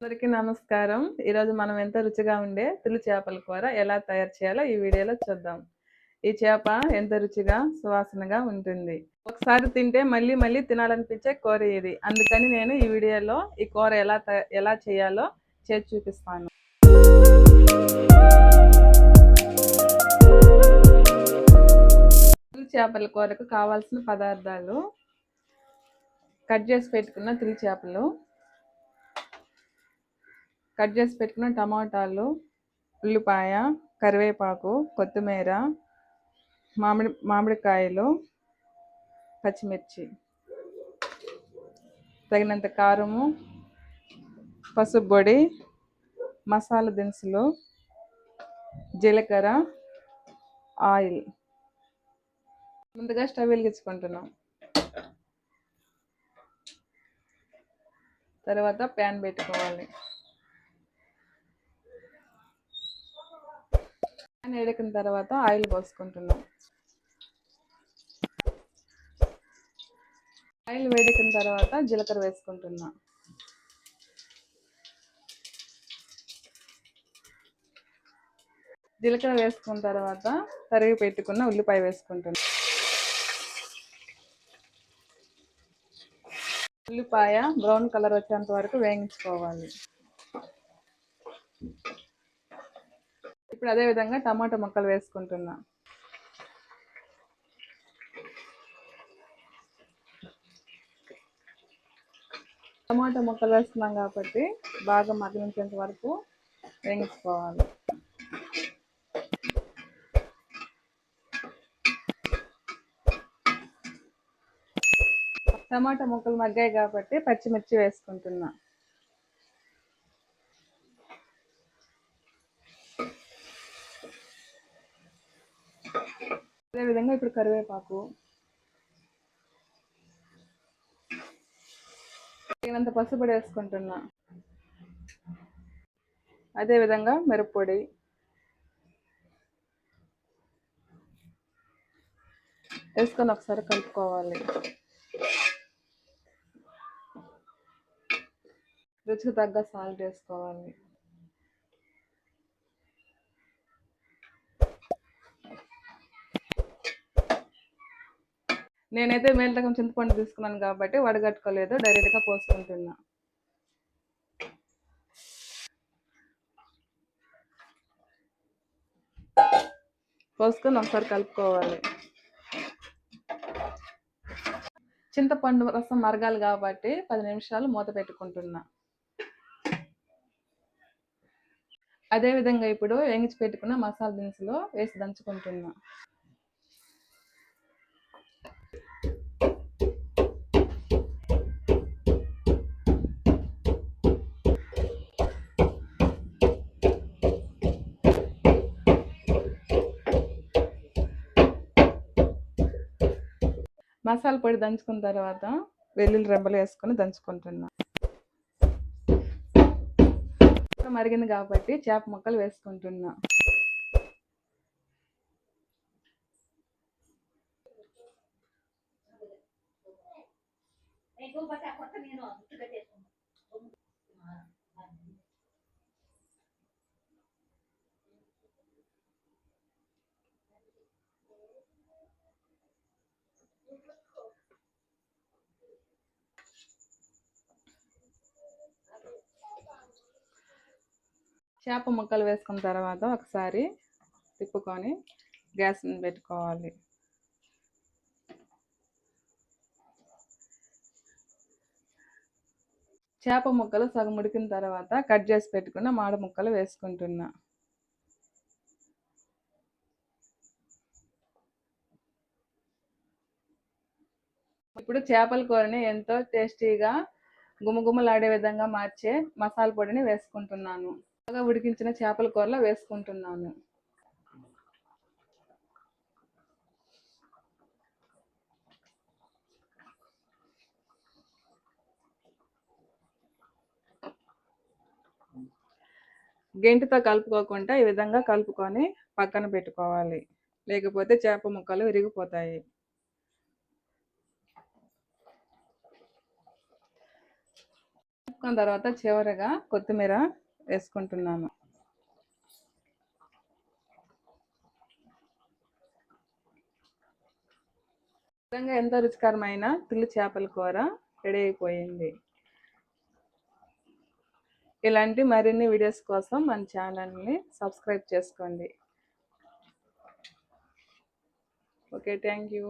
అందరికీ నమస్కారం. ఈరోజు మనం ఎంత రుచిగా ఉండే తులు చేపల కూర ఎలా తయారు చేయాలో ఈ వీడియోలో చూద్దాం. ఈ చేప ఎంత రుచిగా సువాసనగా ఉంటుంది. ఒకసారి తింటే మళ్ళీ మళ్ళీ తినాలనిపించే కూర ఇది. అందుకని నేను ఈ వీడియోలో ఈ కూర ఎలా తయ- ఎలా చేయాలో చేసి చూపిస్తాను. తులు చేపల కూరకు కావాల్సిన పదార్థాలు కట్ చేసి పెట్టుకున్న తులి చేపలు. కట్ చేసి పెట్టుకున్న టమాటాలు ఉల్లిపాయ కరివేపాకు కొత్తిమీర మామిడి మామిడికాయలు పచ్చిమిర్చి. తగినంత కారము పసుపు పొడి మసాలా దినుసులు జీలకర్ర ఆయిల్. ముందుగా స్టవ్ వెలిగించుకుంటున్నాం. తర్వాత ప్యాన్ పెట్టుకోవాలి. ప్యాన్ వేడెక్కిన తర్వాత ఆయిల్ పోసుకుంటున్నాం. ఆయిల్ వేడెక్కిన తర్వాత జీలకర్ర వేసుకుంటున్నా. జీలకర్ర వేసుకున్న తర్వాత తరిగి పెట్టుకున్న ఉల్లిపాయ వేసుకుంటున్నా. ఉల్లిపాయ బ్రౌన్ కలర్ వచ్చేంత వరకు వేయించుకోవాలి. ఇప్పుడు అదే విధంగా టమాటా ముక్కలు వేసుకుంటున్నా. టమాటా ముక్కలు వేస్తున్నాం కాబట్టి బాగా మగ్గించేంత వరకు వేయించుకోవాలి. టమాటా ముక్కలు మగ్గాయి కాబట్టి పచ్చిమిర్చి వేసుకుంటున్నా. అదేవిధంగా ఇప్పుడు కరివేపాకు. తగినంత పసుపొడి వేసుకుంటున్నా. అదేవిధంగా మిరప్పొడి. వేసుకొని ఒకసారి కలుపుకోవాలి. రుచికి తగ్గ సాల్ట్ వేసుకోవాలి. నేనైతే మేలరకం చింతపండు తీసుకున్నాను కాబట్టి వడగట్టుకోలేదు డైరెక్ట్గా పోసుకుంటున్నా. పోసుకొని ఒకసారి కలుపుకోవాలి. చింతపండు రసం మరగాలి కాబట్టి పది నిమిషాలు మూత పెట్టుకుంటున్నా. అదేవిధంగా ఇప్పుడు వేయించి పెట్టుకున్న మసాలా దినుసులు వేసి దంచుకుంటున్నా. మసాలా పొడి దంచుకున్న తర్వాత వెల్లుల్లి రెంబలు వేసుకొని దంచుకుంటున్నా. మరిగింది కాబట్టి చేప ముక్కలు వేసుకుంటున్నా. చేప ముక్కలు వేసుకున్న తర్వాత ఒకసారి తిప్పుకొని గ్యాస్ పెట్టుకోవాలి. చేప ముక్కలు సగం ఉడికిన తర్వాత కట్ చేసి పెట్టుకున్న మాడ ముక్కలు వేసుకుంటున్నా. ఇప్పుడు చేపల కూరని ఎంతో టేస్టీగా గుమగుమలాడే విధంగా మార్చే మసాలా పొడిని వేసుకుంటున్నాను. బాగా ఉడికించిన చేపల కూరలో వేసుకుంటున్నాను. గెంటితో కలుపుకోకుండా ఈ విధంగా కలుపుకొని పక్కన పెట్టుకోవాలి. లేకపోతే చేప ముక్కలు విరిగిపోతాయి. కలుపుకున్న తర్వాత చివరగా కొత్తిమీర వేసుకుంటున్నాను. విధంగా ఎంతో రుచికరమైన తుల్లి చేపల కూర రెడీ అయిపోయింది. ఇలాంటి మరిన్ని వీడియోస్ కోసం మన ఛానల్ని సబ్స్క్రైబ్ చేసుకోండి. Okay thank you.